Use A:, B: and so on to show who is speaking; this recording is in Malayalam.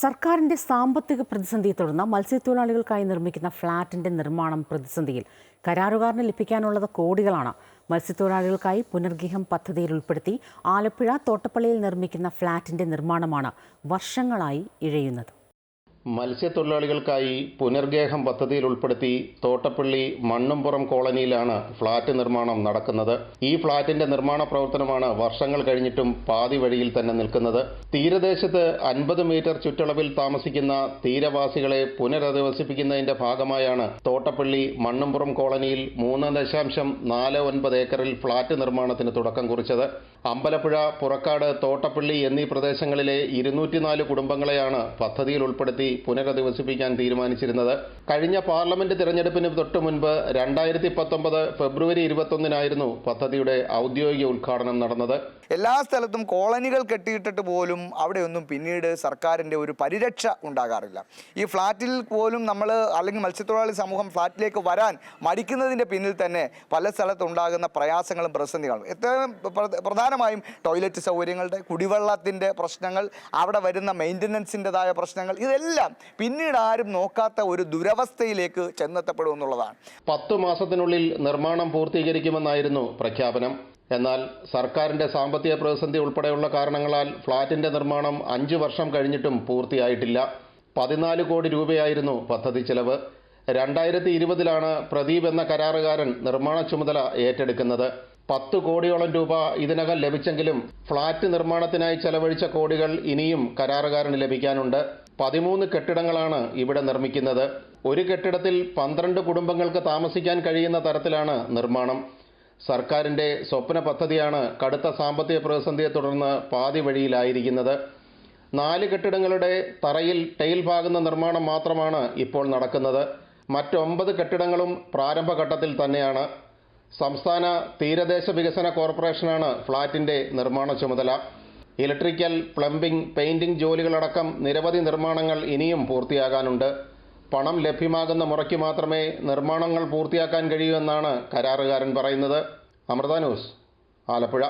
A: സർക്കാരിന്റെ സാമ്പത്തിക പ്രതിസന്ധിയെ തുടർന്ന് മത്സ്യത്തൊഴിലാളികൾക്കായി നിർമ്മിക്കുന്ന ഫ്ളാറ്റിന്റെ നിർമ്മാണം പ്രതിസന്ധിയിൽ കരാറുകാരന് ലഭിക്കാനുള്ളത് കോടികളാണ്. മത്സ്യത്തൊഴിലാളികൾക്കായി പുനർഗൃഹം പദ്ധതിയിൽ ഉൾപ്പെടുത്തി ആലപ്പുഴ തോട്ടപ്പള്ളിയിൽ നിർമ്മിക്കുന്ന ഫ്ളാറ്റിന്റെ നിർമ്മാണമാണ് വർഷങ്ങളായി ഇഴയുന്നത്.
B: മത്സ്യത്തൊഴിലാളികൾക്കായി പുനർഗേഹം പദ്ധതിയിൽ ഉൾപ്പെടുത്തി തോട്ടപ്പള്ളി മണ്ണുംപുറം കോളനിയിലാണ് ഫ്ളാറ്റ് നിർമ്മാണം നടക്കുന്നത്. ഈ ഫ്ളാറ്റിന്റെ നിർമ്മാണ പ്രവർത്തനമാണ് വർഷങ്ങൾ കഴിഞ്ഞിട്ടും പാതി വഴിയിൽ തന്നെ നിൽക്കുന്നത്. തീരദേശത്ത് അൻപത് മീറ്റർ ചുറ്റളവിൽ താമസിക്കുന്ന തീരവാസികളെ പുനരധിവസിപ്പിക്കുന്നതിന്റെ ഭാഗമായാണ് തോട്ടപ്പള്ളി മണ്ണുംപുറം കോളനിയിൽ മൂന്ന് ദശാംശം നാല് ഒൻപത് ഏക്കറിൽ ഫ്ളാറ്റ് നിർമ്മാണത്തിന് തുടക്കം കുറിച്ചത്. അമ്പലപ്പുഴ പുറക്കാട് തോട്ടപ്പള്ളി എന്നീ പ്രദേശങ്ങളിലെ ഇരുന്നൂറ്റിനാല് കുടുംബങ്ങളെയാണ് പദ്ധതിയിൽ ഉൾപ്പെടുത്തി പുനരധിവസിപ്പിക്കാൻ തീരുമാനിച്ചിരുന്നത്. കഴിഞ്ഞ പാർലമെന്റ് തിരഞ്ഞെടുപ്പിന് തൊട്ടു മുൻപ് രണ്ടായിരത്തി പത്തൊമ്പത് ഫെബ്രുവരി ഇരുപത്തൊന്നിനായിരുന്നു പദ്ധതിയുടെ ഔദ്യോഗിക ഉദ്ഘാടനം നടന്നത്.
C: എല്ലാ സ്ഥലത്തും കോളനികൾ കെട്ടിയിട്ടിട്ട് പോലും അവിടെയൊന്നും പിന്നീട് സർക്കാരിന്റെ ഒരു പരിരക്ഷ ഉണ്ടാകാറില്ല. ഈ ഫ്ലാറ്റിൽ പോലും നമ്മൾ അല്ലെങ്കിൽ മത്സ്യത്തൊഴിലാളി സമൂഹം ഫ്ലാറ്റിലേക്ക് വരാൻ മടിക്കുന്നതിന്റെ പിന്നിൽ തന്നെ പല സ്ഥലത്തുണ്ടാകുന്ന പ്രയാസങ്ങളും പ്രതിസന്ധികളും. ഏറ്റവും പ്ര- പ്രധാനമായും ടോയ്ലറ്റ് സൗകര്യങ്ങളുടെ കുടിവെള്ളത്തിന്റെ പ്രശ്നങ്ങൾ അവിടെ വരുന്ന മെയിന്റനൻസിന്റെതായ പ്രശ്നങ്ങൾ ഇതെല്ലാം പിന്നീട് ആരും നോക്കാത്ത ഒരു ദുരവസ്ഥയിലേക്ക് ചെന്നെത്തപ്പെടും എന്നുള്ളതാണ്.
B: പത്തു മാസത്തിനുള്ളിൽ നിർമ്മാണം പൂർത്തീകരിക്കുമെന്നായിരുന്നു പ്രഖ്യാപനം. എന്നാൽ സർക്കാരിന്റെ സാമ്പത്തിക പ്രതിസന്ധി ഉൾപ്പെടെയുള്ള കാരണങ്ങളാൽ ഫ്ളാറ്റിന്റെ നിർമ്മാണം അഞ്ചു വർഷം കഴിഞ്ഞിട്ടും പൂർത്തിയായിട്ടില്ല. പതിനാല് കോടി രൂപയായിരുന്നു പദ്ധതി ചെലവ്. രണ്ടായിരത്തി ഇരുപതിലാണ് പ്രദീപ് എന്ന കരാറുകാരൻ നിർമ്മാണ ചുമതല ഏറ്റെടുക്കുന്നത്. പത്ത് കോടിയോളം രൂപ ഇതിനകം ലഭിച്ചെങ്കിലും ഫ്ളാറ്റ് നിർമ്മാണത്തിനായി ചെലവഴിച്ച കോടികൾ ഇനിയും കരാറുകാരന് ലഭിക്കാനുണ്ട്. പതിമൂന്ന് കെട്ടിടങ്ങളാണ് ഇവിടെ നിർമ്മിക്കുന്നത്. ഒരു കെട്ടിടത്തിൽ പന്ത്രണ്ട് കുടുംബങ്ങൾക്ക് താമസിക്കാൻ കഴിയുന്ന തരത്തിലാണ് നിർമ്മാണം. സർക്കാരിന്റെ സ്വപ്ന പദ്ധതിയാണ് കടുത്ത സാമ്പത്തിക പ്രതിസന്ധിയെ തുടർന്ന് പാതി വഴിയിലായിരിക്കുന്നത്. നാല് കെട്ടിടങ്ങളുടെ തറയിൽ ടൈൽ ഭാഗുന്ന നിർമ്മാണം മാത്രമാണ് ഇപ്പോൾ നടക്കുന്നത്. മറ്റൊമ്പത് കെട്ടിടങ്ങളും പ്രാരംഭഘട്ടത്തിൽ തന്നെയാണ്. സംസ്ഥാന തീരദേശ വികസന കോർപ്പറേഷനാണ് ഫ്ളാറ്റിന്റെ നിർമ്മാണ ചുമതല. ഇലക്ട്രിക്കൽ പ്ലംബിംഗ് പെയിൻറിംഗ് ജോലികളടക്കം നിരവധി നിർമ്മാണങ്ങൾ ഇനിയും പൂർത്തിയാകാനുണ്ട്. പണം ലഭ്യമാകുന്ന മുറയ്ക്ക് മാത്രമേ നിർമ്മാണങ്ങൾ പൂർത്തിയാക്കാൻ കഴിയൂ എന്നാണ് കരാറുകാരൻ പറയുന്നത്. അമൃത ന്യൂസ് ആലപ്പുഴ.